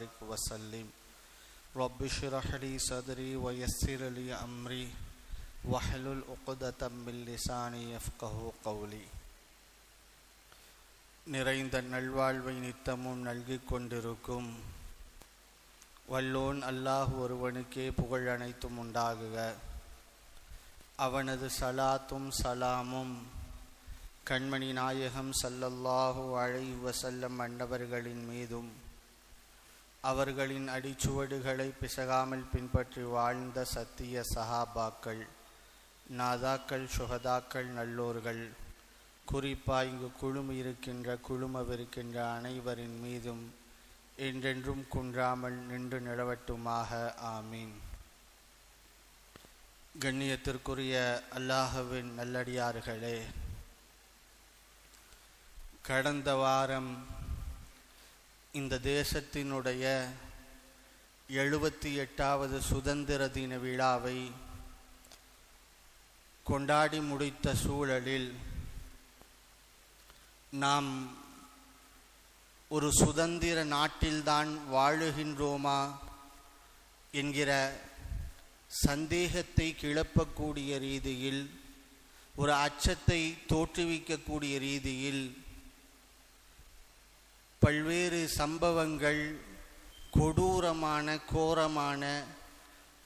وبارك وسلم رب اشرح لي صدري ويسر لي أمري واحلل عقدة من لساني يفقه قولي நிறைந்த நல்வாழ்வை நித்தமும் நல்கிக் கொண்டிருக்கும் வல்லோன் அல்லாஹ் ஒருவனுக்கே புகழ் அனைத்தும் உண்டாகுக அவனது சலாத்தும் சலாமும் கண்மணி நாயகம் சல்லல்லாஹு அலைஹி வஸல்லம் அன்னவர்களின் மீதும் அவர்களின் அடிச்சுவடுகளை பிசகாமல் பின்பற்றி வாழ்ந்த சத்திய சஹாபாக்கள் நாதாக்கள் சுகதாக்கள் நல்லோர்கள். குறிப்பாக இங்கு குழும இருக்கின்ற குழுமவிருக்கின்ற அனைவரின் மீதும் என்றென்றும் குன்றாமல் நின்று நிலவட்டுமாக. ஆமீன். கண்ணியத்திற்குரிய அல்லாஹுவின் நல்லடியார்களே கடந்த வாரம் இந்த தேசத்தினுடைய எழுபத்தி எட்டாவது சுதந்திர தின விழாவை கொண்டாடி முடித்த சூழலில் நாம் ஒரு சுதந்திர நாட்டில்தான் வாழுகின்றோமா என்கிற சந்தேகத்தை கிளப்பக்கூடிய ரீதியில் ஒரு அச்சத்தை தோற்றுவிக்கக்கூடிய ரீதியில் பல்வேறு சம்பவங்கள் கொடூரமான கோரமான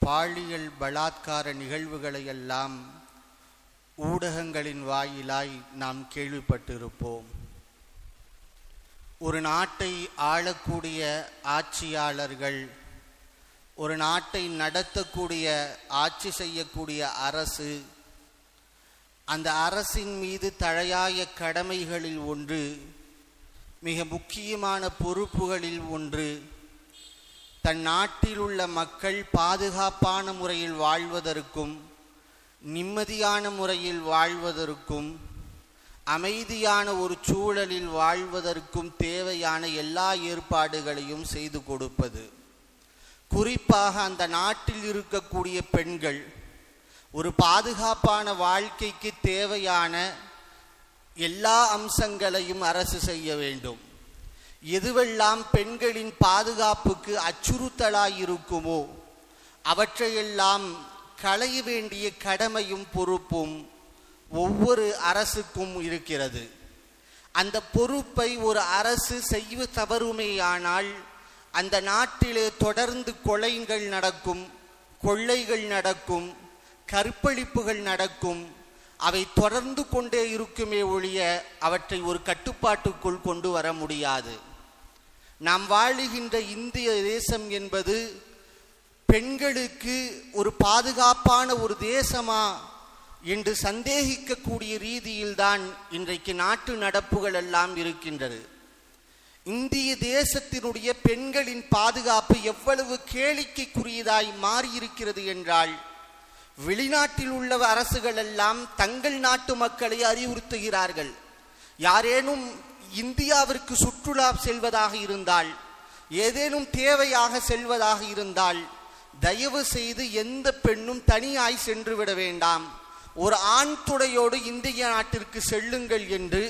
பாலியல் பலாத்கார நிகழ்வுகளையெல்லாம் ஊடகங்களின் வாயிலாய் நாம் கேள்விப்பட்டிருப்போம். ஒரு நாட்டை ஆளக்கூடிய ஆட்சியாளர்கள் ஒரு நாட்டை நடத்தக்கூடிய ஆட்சி செய்யக்கூடிய அரசு அந்த அரசின் மீது தழையாய கடமைகளில் ஒன்று மிக முக்கியமான பொறுப்புகளில் ஒன்று தன் நாட்டில் உள்ள மக்கள் பாதுகாப்பான முறையில் வாழ்வதற்கும் நிம்மதியான முறையில் வாழ்வதற்கும் அமைதியான ஒரு சூழலில் வாழ்வதற்கும் தேவையான எல்லா ஏற்பாடுகளையும் செய்து கொடுப்பது. குறிப்பாக அந்த நாட்டில் இருக்கக்கூடிய பெண்கள் ஒரு பாதுகாப்பான வாழ்க்கைக்கு தேவையான எல்லா அம்சங்களையும் அரசு செய்ய வேண்டும். எதுவெல்லாம் பெண்களின் பாதுகாப்புக்கு அச்சுறுத்தலாயிருக்குமோ அவற்றையெல்லாம் களைய வேண்டிய கடமையும் பொறுப்பும் ஒவ்வொரு அரசுக்கும் இருக்கிறது. அந்த பொறுப்பை ஒரு அரசு செய்ய தவறுமேயானால் அந்த நாட்டிலே தொடர்ந்து கொலைகள் நடக்கும் கொள்ளைகள் நடக்கும் கற்பழிப்புகள் நடக்கும் அவை தொடர்ந்து கொண்டே இருக்குமே ஒழிய அவற்றை ஒரு கட்டுப்பாட்டுக்குள் கொண்டு வர முடியாது. நாம் வாழுகின்ற இந்திய தேசம் என்பது பெண்களுக்கு ஒரு பாதுகாப்பான ஒரு தேசமா என்று சந்தேகிக்கக்கூடிய ரீதியில்தான் இன்றைக்கு நாட்டு நடப்புகள் எல்லாம் இருக்கின்றது. இந்திய தேசத்தினுடைய பெண்களின் பாதுகாப்பு எவ்வளவு கேளிக்கைக்குரியதாய் மாறியிருக்கிறது என்றால் வெளிநாட்டில் உள்ள அரசுகள் எல்லாம் தங்கள் நாட்டு மக்களை அறிவுறுத்துகிறார்கள். யாரேனும் இந்தியாவிற்கு சுற்றுலா செல்வதாக இருந்தால் ஏதேனும் தேவையாக செல்வதாக இருந்தால் தயவு செய்து எந்த பெண்ணும் தனியாய் சென்று விட வேண்டாம். ஒரு ஆண் துடையோடு இந்திய நாட்டிற்கு செல்லுங்கள் என்று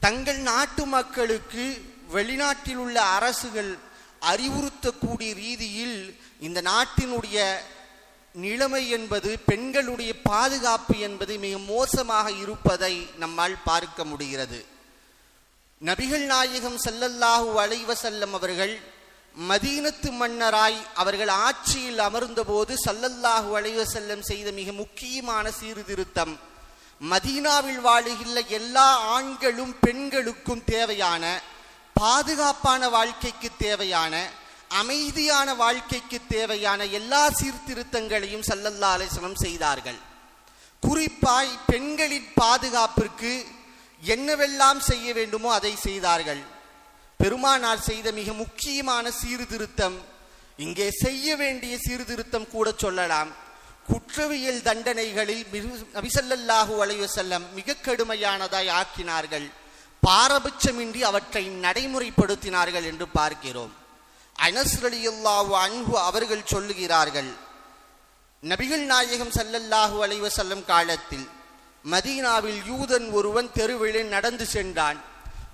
தங்கள் நாட்டு மக்களுக்கு வெளிநாட்டில் உள்ள அரசுகள் அறிவுறுத்தக்கூடிய ரீதியில் இந்த நாட்டினுடைய நிலைமை என்பது பெண்களுடைய பாதுகாப்பு என்பது மிக மோசமாக இருப்பதை நம்மால் பார்க்க முடிகிறது. நபிகள் நாயகம் செல்லல்லாஹு அலைவசல்லம் அவர்கள் மதீனத்து மன்னராய் அவர்கள் ஆட்சியில் அமர்ந்தபோது சல்லல்லாஹு அலைவ செல்லம் செய்த மிக முக்கியமான சீர்திருத்தம் மதீனாவில் வாழுகின்ற எல்லா ஆண்களும் பெண்களுக்கும் தேவையான பாதுகாப்பான வாழ்க்கைக்கு தேவையான அமைதியான வாழ்க்கைக்கு தேவையான எல்லா சீர்திருத்தங்களையும் சல்லல்லா அலிஸ்லம் செய்தார்கள். குறிப்பாய் பெண்களின் பாதுகாப்பிற்கு என்னவெல்லாம் செய்ய வேண்டுமோ அதை செய்தார்கள். பெருமானார் செய்த மிக முக்கியமான சீர்திருத்தம் இங்கே செய்ய வேண்டிய சீர்திருத்தம் கூட சொல்லலாம். குற்றவியல் தண்டனைகளில் நபிசல்லாஹு அலைவசல்லம் மிக கடுமையானதாய் ஆக்கினார்கள். பாரபட்சமின்றி அவற்றை நடைமுறைப்படுத்தினார்கள் என்று பார்க்கிறோம். அனஸ்ரலியுல்லாஹு அன்பு அவர்கள் சொல்லுகிறார்கள் நபிகள் நாயகம் சல்லல்லாஹு அலைவசல்லம் காலத்தில் மதீனாவில் யூதன் ஒருவன் தெருவிலே நடந்து சென்றான்.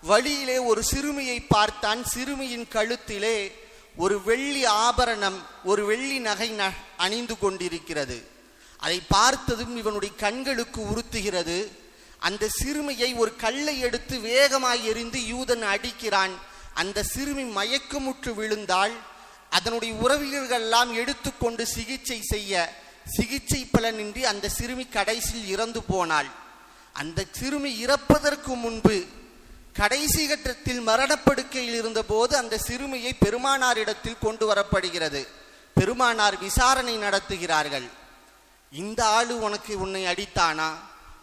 வழியிலே ஒரு சிறுமியை பார்த்தான். சிறுமியின் கழுத்திலே ஒரு வெள்ளி ஆபரணம் ஒரு வெள்ளி நகை ந- அணிந்து கொண்டிருக்கிறது. அதை பார்த்ததும் இவனுடைய கண்களுக்கு உறுத்துகிறது. அந்த சிறுமியை ஒரு கல்லை எடுத்து வேகமாய் எரிந்து யூதன் அடிக்கிறான். அந்த சிறுமி மயக்கமுற்று விழுந்தால் அதனுடைய உறவினர்கள் எல்லாம் எடுத்துக்கொண்டு சிகிச்சை செய்ய சிகிச்சை பலனின்றி அந்த சிறுமி கடைசியில் இறந்து போனாள். அந்த சிறுமி இறப்பதற்கு முன்பு கடைசி கட்டத்தில் மரணப்படுக்கையில் இருந்தபோது அந்த சிறுமியை பெருமானாரிடத்தில் கொண்டு வரப்படுகிறது. பெருமானார் விசாரணை நடத்துகிறார்கள். இந்த ஆளு உனக்கு உன்னை அடித்தானா?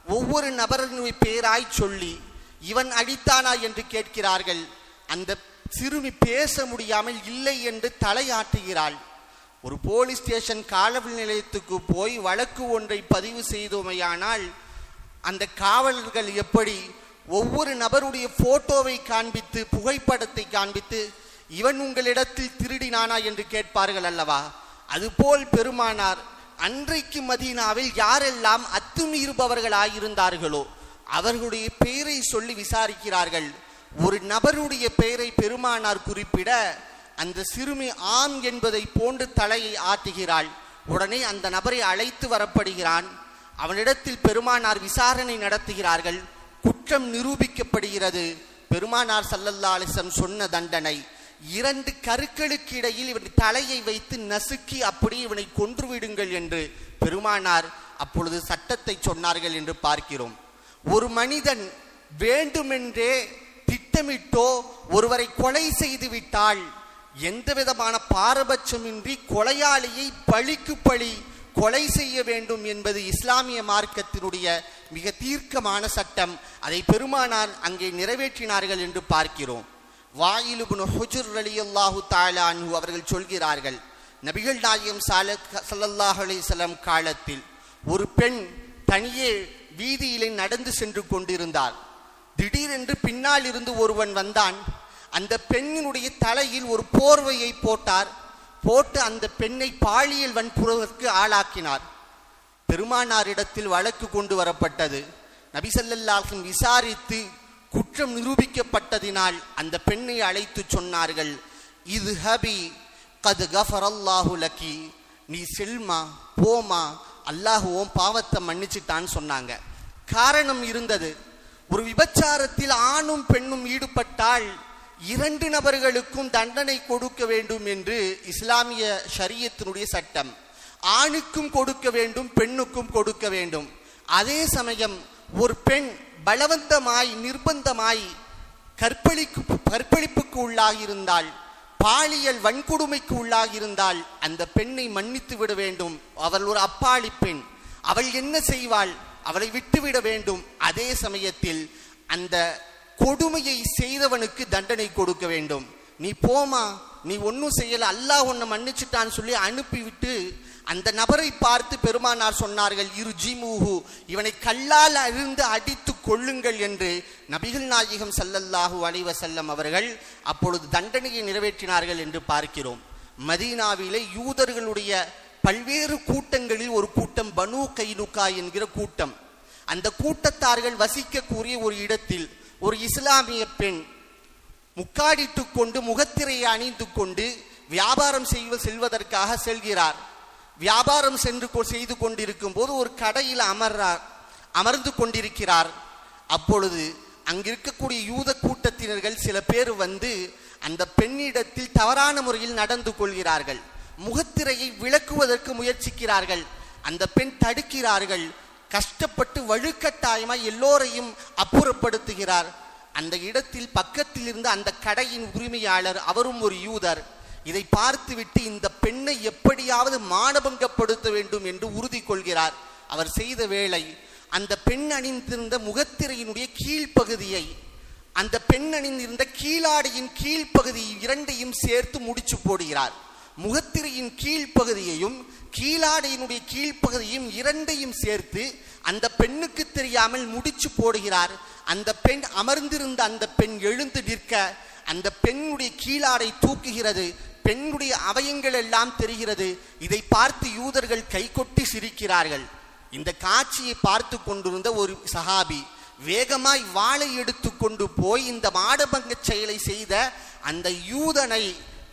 ஒவ்வொரு நபரினுடைய பேராய் சொல்லி இவன் அடித்தானா என்று கேட்கிறார்கள். அந்த சிறுமி பேச முடியாமல் இல்லை என்று தலையாட்டுகிறாள். ஒரு போலீஸ் ஸ்டேஷன் காவல் நிலையத்துக்கு போய் வழக்கு ஒன்றை பதிவு செய்தோமையானால் அந்த காவலர்கள் எப்படி ஒவ்வொரு நபருடைய போட்டோவை காண்பித்து புகைப்படத்தை காண்பித்து இவன் உங்களிடத்தில் திருடினானா என்று கேட்பார்கள் அல்லவா? அதுபோல் பெருமானார் அன்றைக்கு மதீனாவில் யாரெல்லாம் அத்துமீறுபவர்களாயிருந்தார்களோ அவர்களுடைய பெயரை சொல்லி விசாரிக்கிறார்கள். ஒரு நபருடைய பெயரை பெருமானார் குறிப்பிட அந்த சிறுமி ஆம் என்பதை போன்று தலையை ஆட்டுகிறாள். உடனே அந்த நபரை அழைத்து வரப்படுகிறான். அவனிடத்தில் பெருமானார் விசாரணை நடத்துகிறார்கள். குற்றம் நிரூபிக்கப்படுகிறது. பெருமானார் சல்லல்லா அலிசம் சொன்ன தண்டனை. இரண்டு கருக்களுக்கு இடையில் இவன் தலையை வைத்து நசுக்கி அப்படி இவனை கொன்று விடுங்கள் என்று பெருமானார் அப்பொழுது சட்டத்தை சொன்னார்கள் என்று பார்க்கிறோம். ஒரு மனிதன் வேண்டுமென்றே திட்டமிட்டோ ஒருவரை கொலை செய்து விட்டால் எந்த விதமான பாரபட்சமின்றி கொலையாளியை பழிக்கு பழி கொலை செய்ய வேண்டும் என்பது இஸ்லாமிய மார்க்கத்தினுடைய மிக தீர்க்கமான சட்டம். அதை பெருமானார் அங்கே நிறைவேற்றினார்கள் என்று பார்க்கிறோம். வாயிலுபுன் ஹுஜுர் ரலியல்லாஹு தாலா அன்ஹு அவர்கள் சொல்கிறார்கள் நபிகள் நாயகம் சால சல்லல்லாஹு காலத்தில் ஒரு பெண் தனியே வீதியிலே நடந்து சென்று கொண்டிருந்தார். திடீரென்று பின்னால் இருந்து ஒருவன் வந்தான். அந்த பெண்ணினுடைய தலையில் ஒரு போர்வையை போட்டார். போட்டு அந்த பெண்ணை பாலியல் வன்புறத்திற்கு ஆளாக்கினார். பெருமானாரிடத்தில் வழக்கு கொண்டு வரப்பட்டது. நபிசல்லாஹின் விசாரித்து குற்றம் நிரூபிக்கப்பட்டதினால் அந்த பெண்ணை அழைத்து சொன்னார்கள். இது ஹபி கது கஃபரல்லாஹு லக்கி. நீ செல்மா போமா. அல்லாஹுவோம் பாவத்தை மன்னிச்சிட்டான்னு சொன்னாங்க. காரணம் இருந்தது. ஒரு விபச்சாரத்தில் ஆணும் பெண்ணும் ஈடுபட்டால் இரண்டு நபர்களுக்கும் தண்டனை கொடுக்க வேண்டும் என்று இஸ்லாமிய ஷரியத்தினுடைய சட்டம். ஆணுக்கும் கொடுக்க வேண்டும் பெண்ணுக்கும் கொடுக்க வேண்டும். அதே சமயம் ஒரு பெண் பலவந்தமாய் நிர்பந்தமாய் கற்பழிக்கு கற்பழிப்புக்கு உள்ளாகியிருந்தால் பாலியல் வன்கொடுமைக்கு உள்ளாகியிருந்தால் அந்த பெண்ணை மன்னித்து விட வேண்டும். அவள் ஒரு அப்பாளி பெண். அவள் என்ன செய்வாள்? அவளை விட்டுவிட வேண்டும். அதே சமயத்தில் அந்த கொடுமையை செய்தவனுக்கு தண்டனை கொடுக்க வேண்டும். நீ போமா? நீ ஒன்றும் செய்யல. அல்லாஹ் உன்னை மன்னிச்சுட்டான்னு சொல்லி அனுப்பிவிட்டு அந்த நபரை பார்த்து பெருமானார் சொன்னார்கள் இரு ஜிமுஹு இவனை கல்லால் அழுந்து அடித்து கொள்ளுங்கள் என்று நபிகள் நாயகம் சல்லல்லாஹு அலைவ செல்லம் அவர்கள் அப்பொழுது தண்டனையை நிறைவேற்றினார்கள் என்று பார்க்கிறோம். மதீனாவிலே யூதர்களுடைய பல்வேறு கூட்டங்களில் ஒரு கூட்டம் பனு கைனுகா என்கிற கூட்டம். அந்த கூட்டத்தார்கள் வசிக்கக்கூடிய ஒரு இடத்தில் ஒரு இஸ்லாமிய பெண் முக்காடிட்டு கொண்டு முகத்திரையை அணிந்து கொண்டு வியாபாரம் செய்வ செல்வதற்காக செல்கிறார். வியாபாரம் சென்று கொ- செய்து கொண்டிருக்கும் போது ஒரு கடையில் அமர்றார் அமர்ந்து கொண்டிருக்கிறார். அப்பொழுது அங்கிருக்கக்கூடிய யூத கூட்டத்தினர்கள் சில பேர் வந்து அந்த பெண்ணிடத்தில் தவறான முறையில் நடந்து கொள்கிறார்கள். முகத்திரையை விளக்குவதற்கு முயற்சிக்கிறார்கள். அந்த பெண் தடுக்கிறார்கள். கஷ்டப்பட்டு வழுக்கட்டாயமாய் எல்லோரையும் அப்புறப்படுத்துகிறார். அந்த இடத்தில் பக்கத்தில் இருந்த அந்த கடையின் உரிமையாளர் அவரும் ஒரு யூதர். இதை பார்த்துவிட்டு இந்த பெண்ணை எப்படியாவது மானபங்கப்படுத்த வேண்டும் என்று உறுதி கொள்கிறார். அவர் செய்த வேளை அந்த பெண் அணிந்திருந்த முகத்திரையினுடைய கீழ்ப்பகுதியை அந்த பெண் அணிந்திருந்த கீழாடையின் கீழ்ப்பகுதி இரண்டையும் சேர்த்து முடிச்சு போடுகிறார். முகத்திரையின் கீழ்ப்பகுதியையும் கீழாடையினுடைய கீழ்ப்பகுதியும் இரண்டையும் சேர்த்து அந்த பெண்ணுக்கு தெரியாமல் முடிச்சு போடுகிறார். அந்த பெண் அமர்ந்திருந்த அந்த பெண் எழுந்து நிற்க அந்த பெண்ணுடைய கீழாடை தூக்குகிறது. பெண்ணுடைய அவயங்கள் எல்லாம் தெரிகிறது. இதை பார்த்து யூதர்கள் கைகொட்டி சிரிக்கிறார்கள். இந்த காட்சியை பார்த்து கொண்டிருந்த ஒரு சஹாபி வேகமாய் வாளை எடுத்து கொண்டு போய் இந்த மாடபங்க செயலை செய்த அந்த யூதனை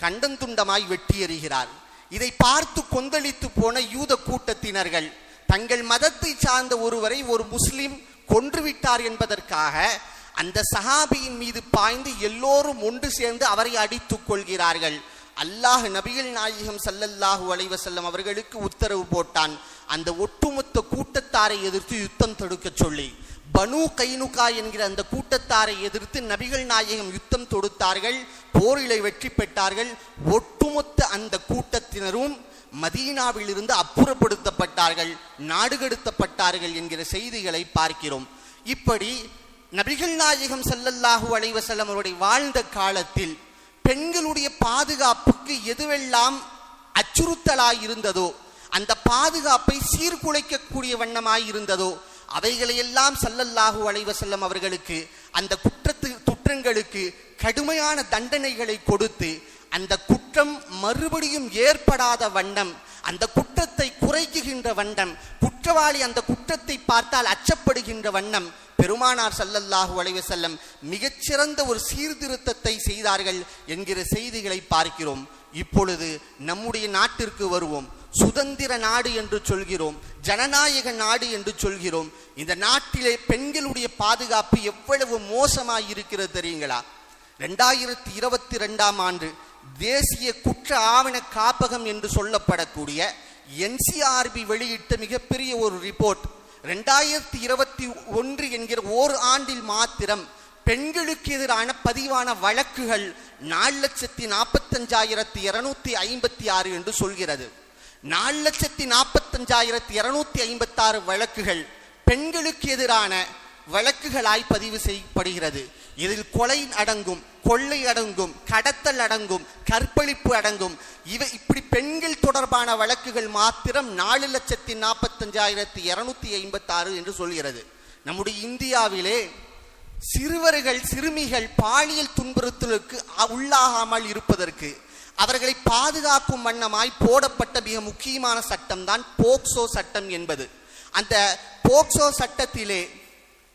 கண்டந்துண்டமாய் வெட்டி எறிகிறார் இதை பார்த்து கொந்தளித்து போன யூத கூட்டத்தினர்கள் தங்கள் மதத்தை சார்ந்த ஒருவரை ஒரு முஸ்லிம் கொன்றுவிட்டார் என்பதற்காக அந்த சஹாபியின் மீது பாய்ந்து எல்லோரும் ஒன்று சேர்ந்து அவரை அடித்துக் கொள்கிறார்கள். அல்லாஹ் நபிகள் நாயகம் சல்லல்லாஹு அலைவசல்லம் அவர்களுக்கு உத்தரவு போட்டான். அந்த ஒட்டுமொத்த கூட்டத்தாரை எதிர்த்து யுத்தம் தொடுக்கச் சொல்லி பனு கைனுகா என்கிற அந்த கூட்டத்தாரை எதிர்த்து நபிகள் நாயகம் யுத்தம் தொடுத்தார்கள் போரிலை வெற்றி பெற்றார்கள். ஒட்டுமொத்த அந்த கூட்டத்தினரும் மதீனாவிலிருந்து அப்புறப்படுத்தப்பட்டார்கள் நாடுகடுத்தப்பட்டார்கள் என்கிற செய்திகளை பார்க்கிறோம். இப்படி நபிகள் நாயகம் ஸல்லல்லாஹு அலைவசல்லம் அவருடைய வாழ்ந்த காலத்தில் பெண்களுடைய பாதுகாப்புக்கு எதுவெல்லாம் அச்சுறுத்தலாய் இருந்ததோ அந்த பாதுகாப்பை சீர்குலைக்கக்கூடிய வண்ணமாய் இருந்ததோ அவைகளையெல்லாம் சல்லல்லாஹு அலைவ செல்லம் அவர்களுக்கு அந்த குற்றத்து குற்றங்களுக்கு கடுமையான தண்டனைகளை கொடுத்து அந்த குற்றம் மறுபடியும் ஏற்படாத வண்ணம் அந்த குற்றத்தை குறைக்குகின்ற வண்ணம் குற்றவாளி அந்த குற்றத்தை பார்த்தால் அச்சப்படுகின்ற வண்ணம் பெருமானார் சல்லல்லாஹு அலைவ செல்லம் மிகச்சிறந்த ஒரு சீர்திருத்தத்தை செய்தார்கள் என்கிற செய்திகளை பார்க்கிறோம். இப்பொழுது நம்முடைய நாட்டிற்கு வருவோம். சுதந்திர நாடு என்று சொல்கிறோம் ஜனநாயக நாடு என்று சொல்கிறோம். இந்த நாட்டிலே பெண்களுடைய பாதுகாப்பு எவ்வளவு மோசமாக இருக்கிறது தெரியுங்களா? ரெண்டாயிரத்தி இருபத்தி ரெண்டாம் ஆண்டு தேசிய குற்ற ஆவண காப்பகம் என்று சொல்லப்படக்கூடிய என்சிஆர்பி வெளியிட்ட மிகப்பெரிய ஒரு ரிப்போர்ட் ரெண்டாயிரத்தி இருபத்தி ஒன்று என்கிற ஓர் ஆண்டில் மாத்திரம் பெண்களுக்கு எதிரான பதிவான வழக்குகள் நாலு லட்சத்தி நாற்பத்தஞ்சாயிரத்தி இருநூத்தி ஐம்பத்தி ஆறு என்று சொல்கிறது. நாலு லட்சத்தி நாற்பத்தஞ்சாயிரத்தி இருநூத்தி ஐம்பத்தாறு வழக்குகள் பெண்களுக்கு எதிரான வழக்குகளாய் பதிவு செய்யப்படுகிறது. இதில் கொலை அடங்கும் கொள்ளை அடங்கும் கடத்தல் அடங்கும் கற்பழிப்பு அடங்கும் இவை இப்படி பெண்கள் தொடர்பான வழக்குகள் மாத்திரம் நாலு லட்சத்தி நாற்பத்தஞ்சாயிரத்தி இருநூத்தி ஐம்பத்தாறு என்று சொல்கிறது. நம்முடைய இந்தியாவிலே சிறுவர்கள் சிறுமிகள் பாலியல் துன்புறுத்தலுக்கு உள்ளாகாமல் இருப்பதற்கு அவர்களை பாதுகாக்கும் வண்ணமாய் போடப்பட்ட மிக முக்கியமான சட்டம் தான் போக்சோ சட்டம் என்பது. அந்த போக்சோ சட்டத்திலே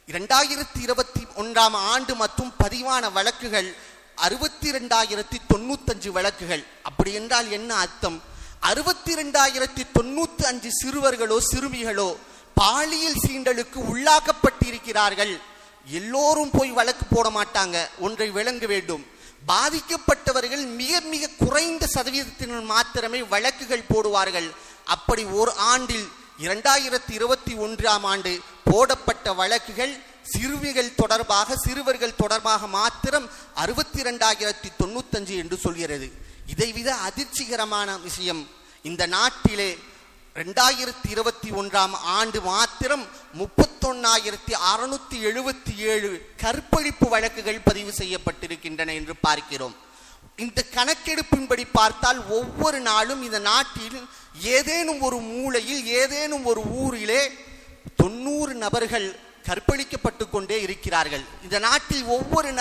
இரண்டாயிரத்தி இருபத்தி ஒன்றாம் ஆண்டு மற்றும் பதிவான வழக்குகள் அறுபத்தி ரெண்டாயிரத்தி தொண்ணூத்தஞ்சு வழக்குகள். அப்படி என்றால் என்ன அர்த்தம்? அறுபத்தி ரெண்டாயிரத்தி தொண்ணூத்தி அஞ்சு சிறுவர்களோ சிறுமிகளோ பாலியல் சீண்டலுக்கு உள்ளாக்கப்பட்டிருக்கிறார்கள். எல்லோரும் போய் வழக்கு போட மாட்டாங்க. ஒன்றை விளங்க வேண்டும். பாதிக்கப்பட்டவர்கள் மிக மிக குறைந்த சதவீதத்தினர் மாத்திரமே வழக்குகள் போடுவார்கள். அப்படி ஒரு ஆண்டில் இரண்டாயிரத்தி இருபத்தி ஒன்றாம் ஆண்டு போடப்பட்ட வழக்குகள் சிறுமிகள் தொடர்பாக சிறுவர்கள் தொடர்பாக மாத்திரம் அறுபத்தி இரண்டாயிரத்தி தொண்ணூத்தஞ்சு என்று சொல்கிறது. இதைவிட அதிர்ச்சிகரமான விஷயம் இந்த நாட்டிலே ரெண்டாயிரத்தி இருபத்தி ஒன்றாம் ஆண்டு மாத்திரம் முப்பத்தொன்னாயிரத்தி அறுநூத்தி எழுபத்தி ஏழு கற்பழிப்பு வழக்குகள் பதிவு செய்யப்பட்டிருக்கின்றன என்று பார்க்கிறோம். இந்த கணக்கெடுப்பின்படி பார்த்தால் ஒவ்வொரு நாளும் இந்த நாட்டில் ஏதேனும் ஒரு மூலையில் ஏதேனும் ஒரு ஊரிலே தொண்ணூறு நபர்கள் கற்பழிக்கப்பட்டு கொண்டே இருக்கிறார்கள். இந்த நாட்டில் ஒவ்வொரு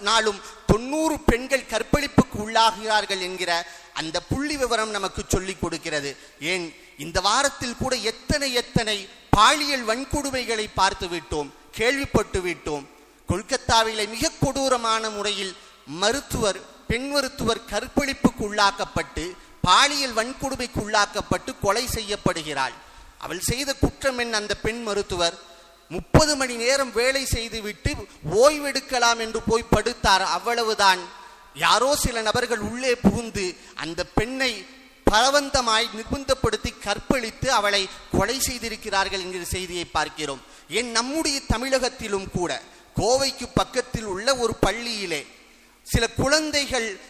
நாளும் தொண்ணூறு பெண்கள் கற்பழிப்புக்கு உள்ளாகிறார்கள் என்கிற அந்த புள்ளி விவரம் நமக்கு சொல்லிக் கொடுக்கிறது. ஏன்? இந்த வாரத்தில் கூட எத்தனை எத்தனை பாலியல் வன்கொடுமைகளை பார்த்து விட்டோம் கேள்விப்பட்டு விட்டோம். கொல்கத்தாவிலே மிக கொடூரமான முறையில் மருத்துவர் பெண் மருத்துவர் கற்பழிப்புக்கு உள்ளாக்கப்பட்டு பாலியல் வன்கொடுமைக்கு உள்ளாக்கப்பட்டு கொலை செய்யப்படுகிறாள். அவள் செய்த குற்றம் என் அந்த பெண் மருத்துவர்? முப்பது மணி நேரம் வேலை செய்துவிட்டு ஓய்வெடுக்கலாம் என்று போய் படுத்தார். அவ்வளவுதான். யாரோ சில நபர்கள் உள்ளே புகுந்து அந்த பெண்ணை பலவந்தமாய் நிர்பந்தப்படுத்தி கற்பழித்து அவளை கொலை செய்திருக்கிறார்கள் என்கிற செய்தியை பார்க்கிறோம். என் நம்முடைய தமிழகத்திலும் கூட கோவைக்கு பக்கத்தில் உள்ள ஒரு பள்ளியிலே சில குழந்தைகள்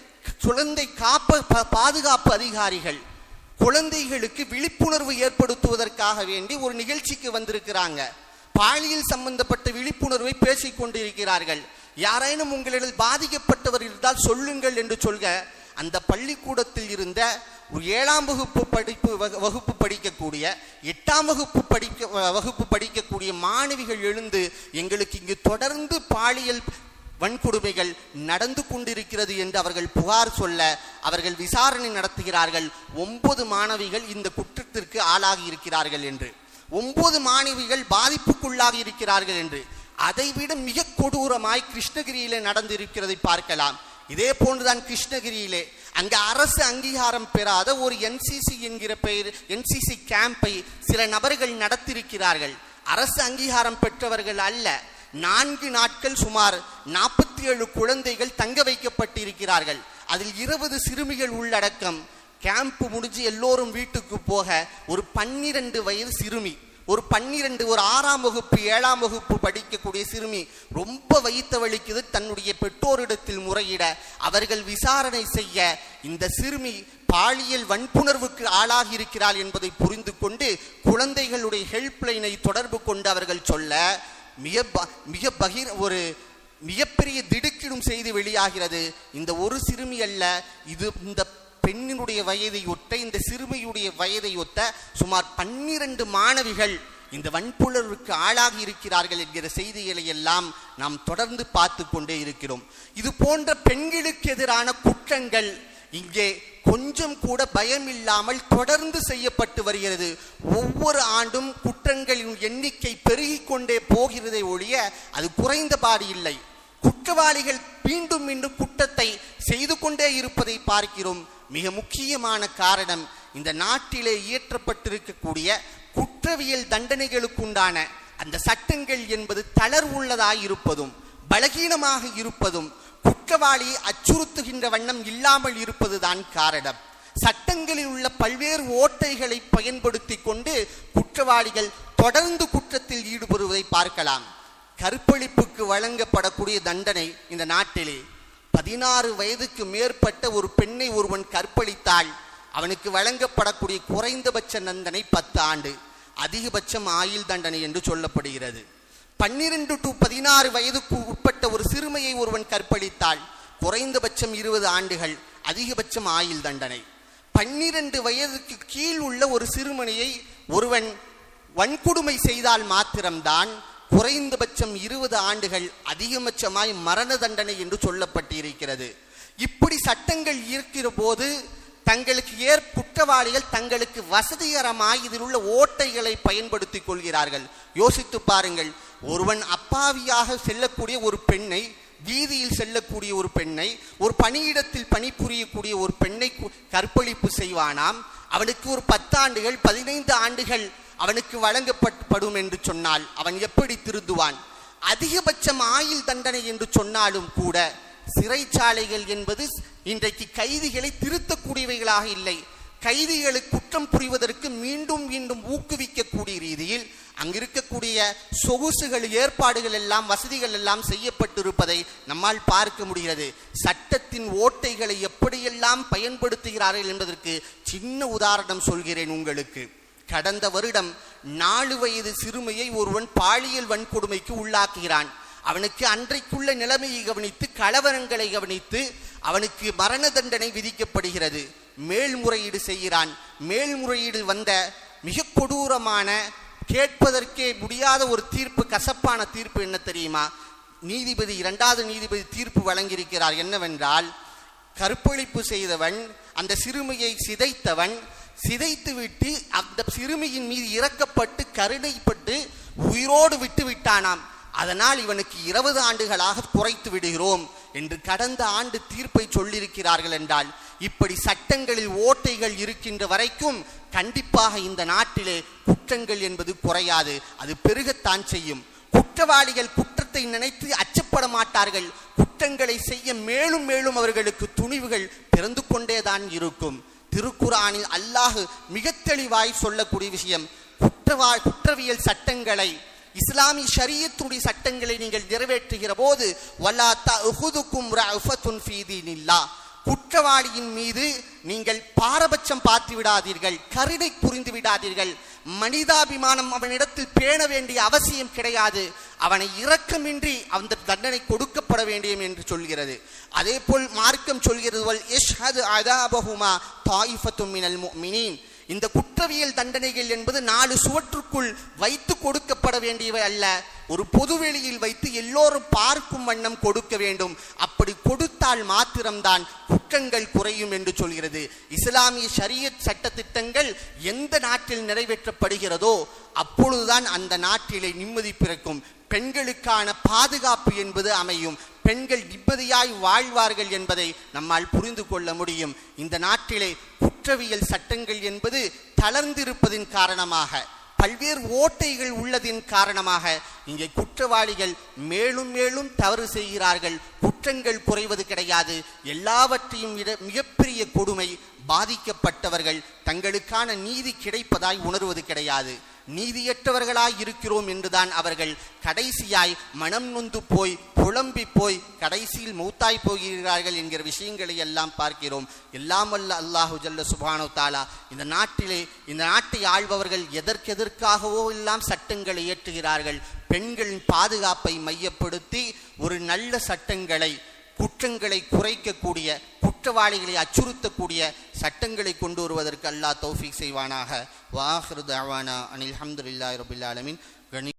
குழந்தை காப்ப ப- பாதுகாப்பு அதிகாரிகள் குழந்தைகளுக்கு விழிப்புணர்வு ஏற்படுத்துவதற்காக வேண்டி ஒரு நிகழ்ச்சிக்கு வந்திருக்கிறாங்க. பாலியல் சம்பந்தப்பட்ட விழிப்புணர்வை பேசிக் கொண்டிருக்கிறார்கள். யாரேனும் உங்களிடம் பாதிக்கப்பட்டவர் இருந்தால் சொல்லுங்கள் என்று சொல்க அந்த பள்ளிக்கூடத்தில் இருந்த ஏழாம் வகுப்பு படிப்பு வகு- வகுப்பு படிக்கக்கூடிய எட்டாம் வகுப்பு படிக்க வகுப்பு படிக்கக்கூடிய மாணவிகள் எழுந்து எங்களுக்கு இங்கு தொடர்ந்து பாலியல் வன்கொடுமைகள் நடந்து கொண்டிருக்கிறது என்று அவர்கள் புகார் சொல்ல அவர்கள் விசாரணை நடத்துகிறார்கள். ஒன்பது மாணவிகள் இந்த குற்றத்திற்கு ஆளாகி இருக்கிறார்கள் என்று. ஒன்பது மாணவிகள் பாதிப்புக்குள்ளாகி இருக்கிறார்கள் என்று. அதைவிட மிக கொடூரமாய் கிருஷ்ணகிரியிலே நடந்திருக்கிறதை பார்க்கலாம். இதே போன்றுதான் கிருஷ்ணகிரியிலே அங்கே அரசு அங்கீகாரம் பெறாத ஒரு என்சிசி என்கிற பெயர் என்சிசி கேம்பை சில நபர்கள் நடத்தியிருக்கிறார்கள். அரசு அங்கீகாரம் பெற்றவர்கள் அல்ல. நான்கு நாட்கள் சுமார் நாற்பத்தி ஏழு குழந்தைகள் தங்க வைக்கப்பட்டிருக்கிறார்கள். அதில் இருபது சிறுமிகள் உள்ளடக்கம். கேம்ப் முடிஞ்சு எல்லோரும் வீட்டுக்கு போக ஒரு பன்னிரண்டு வயது சிறுமி. ஒரு பன்னிரண்டு ஒரு ஆறாம் வகுப்பு ஏழாம் வகுப்பு படிக்கக்கூடிய சிறுமி ரொம்ப வயித்த வலிக்குது. தன்னுடைய பெற்றோரிடத்தில் முறையிட அவர்கள் விசாரணை செய்ய இந்த சிறுமி பாலியல் வன்புணர்வுக்கு ஆளாகி இருக்கிறாள் என்பதை புரிந்து கொண்டு குழந்தைகளுடைய ஹெல்ப்லைனை தொடர்பு கொண்டு அவர்கள் சொல்ல மிக ப- மிக பகிர் ஒரு மிகப்பெரிய திடுக்கிடும் செய்தி வெளியாகிறது. இந்த ஒரு சிறுமி அல்ல இது இந்த பெண்ணினுடைய வயதையொத்த இந்த சிறுமியுடைய வயதையொத்த சுமார் பன்னிரண்டு மாணவிகள் இந்த வன்புணர்வுக்கு ஆளாகி இருக்கிறார்கள் என்கிற செய்திகளை எல்லாம் நாம் தொடர்ந்து பார்த்து கொண்டே இருக்கிறோம். இது போன்ற பெண்களுக்கு எதிரான குற்றங்கள் இங்கே கொஞ்சம் கூட பயம் இல்லாமல் தொடர்ந்து செய்யப்பட்டு வருகிறது. ஒவ்வொரு ஆண்டும் குற்றங்களின் எண்ணிக்கை பெருகிக் கொண்டே போகிறதை ஒழிய அது குறைந்தபாடு இல்லை. குற்றவாளிகள் மீண்டும் மீண்டும் குற்றத்தை செய்து கொண்டே இருப்பதை பார்க்கிறோம். மிக முக்கியமான காரணம் இந்த நாட்டிலே இயற்றப்பட்டிருக்கக்கூடிய குற்றவியல் தண்டனைகளுக்குண்டான அந்த சட்டங்கள் என்பது தளர்வுள்ளதாய் இருப்பதும் பலகீனமாக இருப்பதும் குற்றவாளியை அச்சுறுத்துகின்ற வண்ணம் இல்லாமல் இருப்பதுதான் காரணம். சட்டங்களில் உள்ள பல்வேறு ஓட்டைகளை பயன்படுத்தி கொண்டு குற்றவாளிகள் தொடர்ந்து குற்றத்தில் ஈடுபடுவதை பார்க்கலாம். கற்பழிப்புக்கு வழங்கப்படக்கூடிய தண்டனை இந்த நாட்டிலே. பதினாறு வயதுக்கு மேற்பட்ட ஒரு பெண்ணை ஒருவன் கற்பழித்தால் அவனுக்கு வழங்கப்படக்கூடிய குறைந்தபட்ச தண்டனை பத்து ஆண்டு அதிகபட்சம் ஆயுள் தண்டனை என்று சொல்லப்படுகிறது. பன்னிரண்டு டு பதினாறு வயதுக்கு உட்பட்ட ஒரு சிறுமியை ஒருவன் கற்பழித்தால் குறைந்தபட்சம் இருபது ஆண்டுகள் அதிகபட்சம் ஆயுள் தண்டனை. பன்னிரண்டு வயதுக்கு கீழ் உள்ள ஒரு சிறுமணியை ஒருவன் வன்கொடுமை செய்தால் மாத்திரம்தான் குறைந்தபட்சம் இருபது ஆண்டுகள் அதிகபட்சமாய் மரண தண்டனை என்று சொல்லப்பட்டிருக்கிறது. இப்படி சட்டங்கள் இருக்கிற போது தங்களுக்கு ஏற் குற்றவாளிகள் தங்களுக்கு வசதிகரமாய் இதில் உள்ள ஓட்டைகளை பயன்படுத்தி கொள்கிறார்கள். யோசித்து பாருங்கள் ஒருவன் அப்பாவியாக செல்லக்கூடிய ஒரு பெண்ணை வீதியில் செல்லக்கூடிய ஒரு பெண்ணை ஒரு பணியிடத்தில் பணிபுரியக்கூடிய ஒரு பெண்ணை கற்பழிப்பு செய்வானாம். அவனுக்கு ஒரு பத்தாண்டுகள் பதினைந்து ஆண்டுகள் அவனுக்கு வழங்கப்படும் என்று சொன்னால் அவன் எப்படி திருந்துவான்? அதிகபட்சம் ஆயுள் தண்டனை என்று சொன்னாலும் கூட சிறைச்சாலைகள் என்பது இன்றைக்கு கைதிகளை திருத்தக்கூடியவைகளாக இல்லை. கைதிகளை குற்றம் புரிவதற்கு மீண்டும் மீண்டும் ஊக்குவிக்கக்கூடிய ரீதியில் அங்கிருக்கக்கூடிய சொகுசுகள் ஏற்பாடுகள் எல்லாம் வசதிகள் எல்லாம் செய்யப்பட்டிருப்பதை நம்மால் பார்க்க முடிகிறது. சட்டத்தின் ஓட்டைகளை எப்படியெல்லாம் பயன்படுத்துகிறார்கள் என்பதற்கு சின்ன உதாரணம் சொல்கிறேன் உங்களுக்கு. கடந்த வருடம் நாலு வயது சிறுமியை ஒருவன் பாலியல் வன்கொடுமைக்கு உள்ளாக்குகிறான். அவனுக்கு அன்றைக்குள்ள நிலைமையை கவனித்து கலவரங்களை கவனித்து அவனுக்கு மரண தண்டனை விதிக்கப்படுகிறது. மேல்முறையீடு செய்கிறான். மேல்முறையீடு வந்த மிக கொடூரமான கேட்பதற்கே முடியாத ஒரு தீர்ப்பு கசப்பான தீர்ப்பு என்ன தெரியுமா? நீதிபதி இரண்டாவது நீதிபதி தீர்ப்பு வழங்கியிருக்கிறார். என்னவென்றால் கற்பழிப்பு செய்தவன் அந்த சிறுமியை சிதைத்தவன் சிதைத்து விட்டு அந்த சிறுமியின் மீது இறக்கப்பட்டு கருணைப்பட்டு உயிரோடு விட்டு விட்டானாம். அதனால் இவனுக்கு இருபது ஆண்டுகளாக குறைத்து விடுகிறோம் என்று கடந்த ஆண்டு தீர்ப்பை சொல்லியிருக்கிறார்கள் என்றால் இப்படி சட்டங்களில் ஓட்டைகள் இருக்கின்ற வரைக்கும் கண்டிப்பாக இந்த நாட்டிலே குற்றங்கள் என்பது குறையாது அது பெருகத்தான் செய்யும். குற்றவாளிகள் குற்றத்தை நினைத்து அச்சப்பட மாட்டார்கள். குற்றங்களை செய்ய மேலும் மேலும் அவர்களுக்கு துணிவுகள் பிறந்து கொண்டேதான் இருக்கும். திருக்குறானில் அல்லாஹ் மிக தெளிவாய் சொல்லக்கூடிய விஷயம் குற்றவா குற்றவியல் சட்டங்களை இஸ்லாமிய ஷரியத்துடைய சட்டங்களை நீங்கள் நிறைவேற்றுகிற போது வலா தஹுதுக்கும் ரஃபத்துன் குற்றவாளியின் மீது நீங்கள் பாரபட்சம் பார்த்து விடாதீர்கள் கருணை புரிந்து விடாதீர்கள். மனிதாபிமானம் அவனிடத்தில் பேண வேண்டிய அவசியம் கிடையாது. அவனை இரக்கமின்றி அந்த தண்டனை கொடுக்கப்பட வேண்டியும் என்று சொல்கிறது. அதே போல் மார்க்கம் சொல்கிறது வல் அதாபஹுமா தாயிஃபத்தும் மினல் மினின் இந்த குற்றவியல் தண்டனைகள் என்பது நாலு சுவற்றுக்குள் வைத்து கொடுக்கப்பட வேண்டியவை அல்ல. ஒரு பொதுவெளியில் வைத்து எல்லோரும் பார்க்கும் வண்ணம் கொடுக்க வேண்டும். அப்படி கொடுத்தால் மாத்திரம்தான் குற்றங்கள் குறையும் என்று சொல்கிறது. இஸ்லாமிய ஷரியத் சட்ட திட்டங்கள் எந்த நாட்டில் நிறைவேற்றப்படுகிறதோ அப்பொழுதுதான் அந்த நாட்டிலே நிம்மதி பிறக்கும். பெண்களுக்கான பாதுகாப்பு என்பது அமையும். பெண்கள் நிம்மதியாய் வாழ்வார்கள் என்பதை நம்மால் புரிந்து கொள்ள முடியும். இந்த நாட்டிலே குற்றவியல் சட்டங்கள் என்பது தளர்ந்திருப்பதின் காரணமாக. பல்வேறு ஓட்டைகள் உள்ளதின் காரணமாக இங்கே குற்றவாளிகள் மேலும் மேலும் தவறு செய்கிறார்கள். குற்றங்கள் குறைவது கிடையாது. எல்லாவற்றையும் விட மிகப்பெரிய கொடுமை பாதிக்கப்பட்டவர்கள் தங்களுக்கான நீதி கிடைப்பதாய் உணர்வது கிடையாது. நீதியற்றவர்களாய் இருக்கிறோம் என்றுதான் அவர்கள் கடைசியாய் மனம் நொந்து போய் புலம்பி போய் கடைசியில் மூத்தாய் போகிறார்கள் என்கிற விஷயங்களை எல்லாம் பார்க்கிறோம். எல்லாம் அல்ல அல்லாஹு ஜல்ல சுபானோ தாலா இந்த நாட்டிலே இந்த நாட்டை ஆள்பவர்கள் எதற்கெதற்காகவோ எல்லாம் சட்டங்களை இயற்றுகிறார்கள் பெண்களின் பாதுகாப்பை மையப்படுத்தி ஒரு நல்ல சட்டங்களை குற்றங்களை குறைக்கக்கூடிய குற்றவாளிகளை அச்சுறுத்தக்கூடிய சட்டங்களை கொண்டு வருவதற்கு அல்லாஹ் தௌஃபிக் செய்வானாக. வாஹிரு அனில் அஹமதுல்லாஹி ரபுல்லாலமின் கணி